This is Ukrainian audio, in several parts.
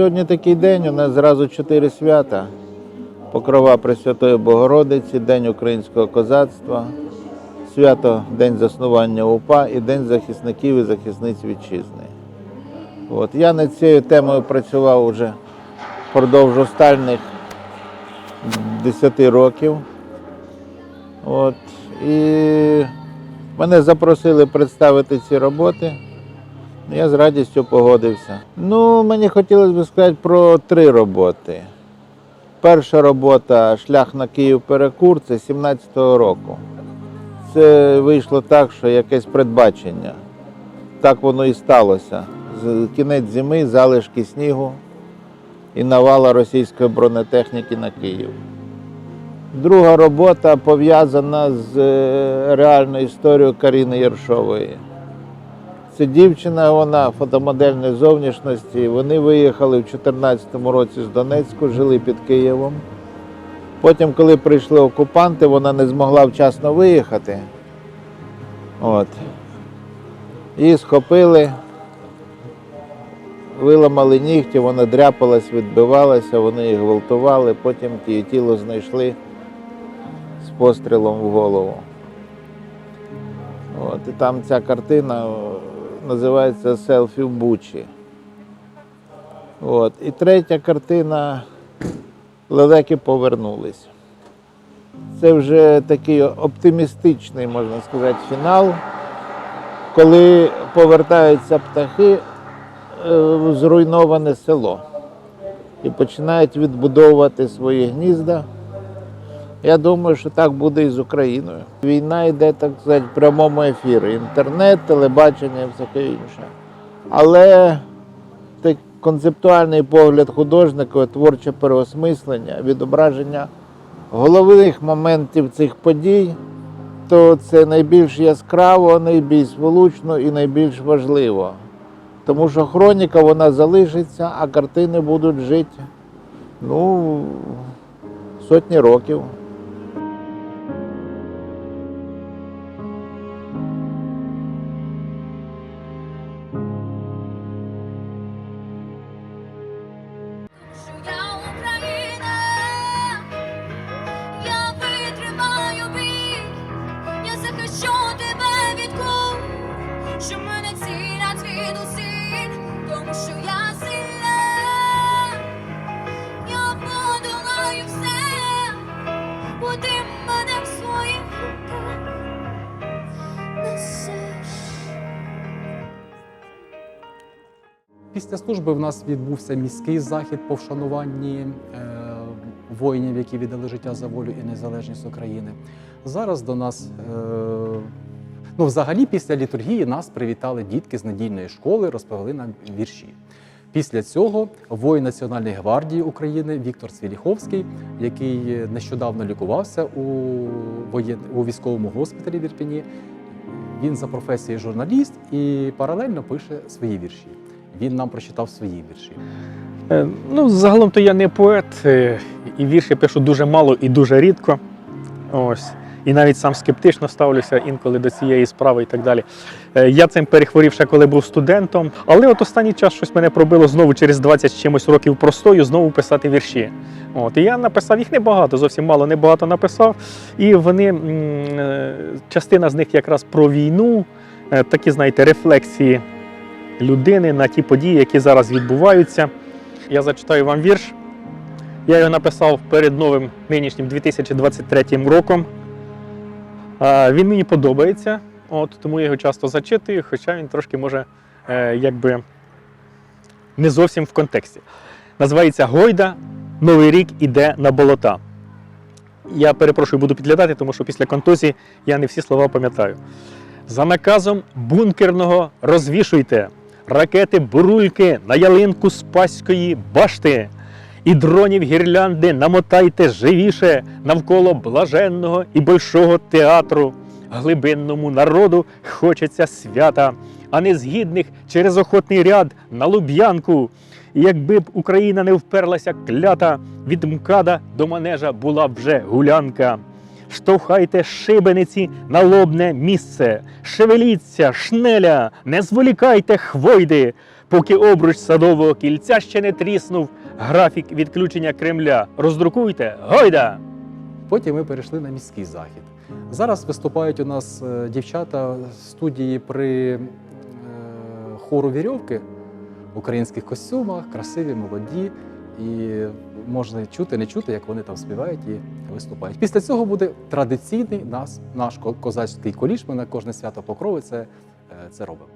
сьогодні такий день, у нас зразу чотири свята. Покрова Пресвятої Богородиці, День українського козацтва, свято День заснування УПА і День захисників і захисниць вітчизни. От. Я над цією темою працював уже впродовж останніх 10 років. От. І мене запросили представити ці роботи. Я з радістю погодився. Ну, мені хотілося б сказати про три роботи. Перша робота Шлях на Київ Перекур це 17-го року. Це вийшло так, що якесь передбачення. Так воно і сталося. Кінець зими, залишки снігу і навала російської бронетехніки на Київ. Друга робота пов'язана з е, реальною історією Каріни Єршової. Це дівчина, вона фотомодельної зовнішності. Вони виїхали в 2014 році з Донецьку, жили під Києвом. Потім, коли прийшли окупанти, вона не змогла вчасно виїхати. От. Її схопили, виламали нігті, вона дряпалась, відбивалася, вони її гвалтували, потім її тіло знайшли з пострілом в голову. От, і там ця картина називається Селфі в Бучі. От. І третя картина Лелеки повернулись. Це вже такий оптимістичний, можна сказати, фінал, коли повертаються птахи е, в зруйноване село і починають відбудовувати свої гнізда. Я думаю, що так буде і з Україною. Війна йде, так сказати, в прямому ефірі. Інтернет, телебачення і всяке інше. Але так, концептуальний погляд художника, творче переосмислення, відображення головних моментів цих подій, то це найбільш яскраво, найбільш влучно і найбільш важливо. Тому що хроніка вона залишиться, а картини будуть жити ну, сотні років. Що я сильна, я подолаю все, буде мене в. Після служби в нас відбувся міський захід по вшануванні е, воїнів, які віддали життя за волю і незалежність України. Зараз до нас, е, ну взагалі, після літургії нас привітали дітки з недільної школи, розповіли нам вірші. Після цього воїн Національної гвардії України Віктор Свіліховський, який нещодавно лікувався у, воєн... у військовому госпіталі в Ірпіні, він за професією журналіст і паралельно пише свої вірші. Він нам прочитав свої вірші. Е, Ну, загалом то я не поет, е, і вірші пишу дуже мало і дуже рідко. Ось. І навіть сам скептично ставлюся інколи до цієї справи і так далі. Е, Я цим перехворів ще коли був студентом, але от останній час щось мене пробило знову через 20 з чимось років простою, знову писати вірші. От, і я написав їх небагато, зовсім мало небагато написав. І вони, е, частина з них якраз про війну, е, такі, знаєте, рефлексії людини на ті події, які зараз відбуваються. Я зачитаю вам вірш. Я його написав перед новим нинішнім 2023 роком. Він мені подобається, от, тому я його часто зачитую, хоча він трошки може е, якби не зовсім в контексті. Називається Гойда Новий рік іде на болота. Я перепрошую, буду підглядати, тому що після контузії я не всі слова пам'ятаю. За наказом бункерного розвішуйте ракети бурульки на ялинку Спаської башти. І дронів гірлянди намотайте живіше навколо блаженного і большого театру. Глибинному народу хочеться свята, а не згідних через охотний ряд на Луб'янку. І якби б Україна не вперлася клята, від МКАДа до манежа була б вже гулянка. Штовхайте шибениці на лобне місце, шевеліться, шнеля, не зволікайте хвойди, поки обруч садового кільця ще не тріснув, графік відключення Кремля. Роздрукуйте, гойда! Потім ми перейшли на міський захід. Зараз виступають у нас е, дівчата студії при е, хору вірьовки в українських костюмах, красиві, молоді. І можна чути, не чути, як вони там співають і виступають. Після цього буде традиційний нас, наш козацький коліш. Ми на кожне свято покрови це, е, це робимо.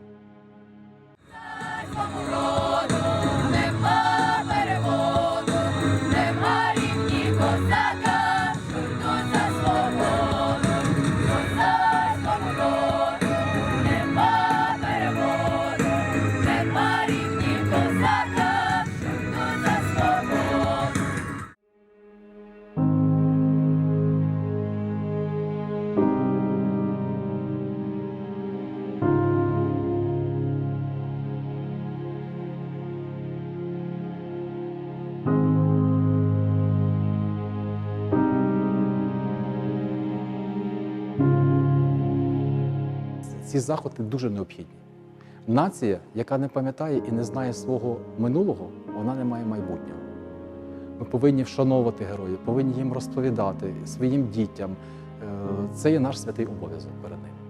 Ці заходи дуже необхідні. Нація, яка не пам'ятає і не знає свого минулого, вона не має майбутнього. Ми повинні вшановувати героїв, повинні їм розповідати своїм дітям. Е, Це є наш святий обов'язок перед ними.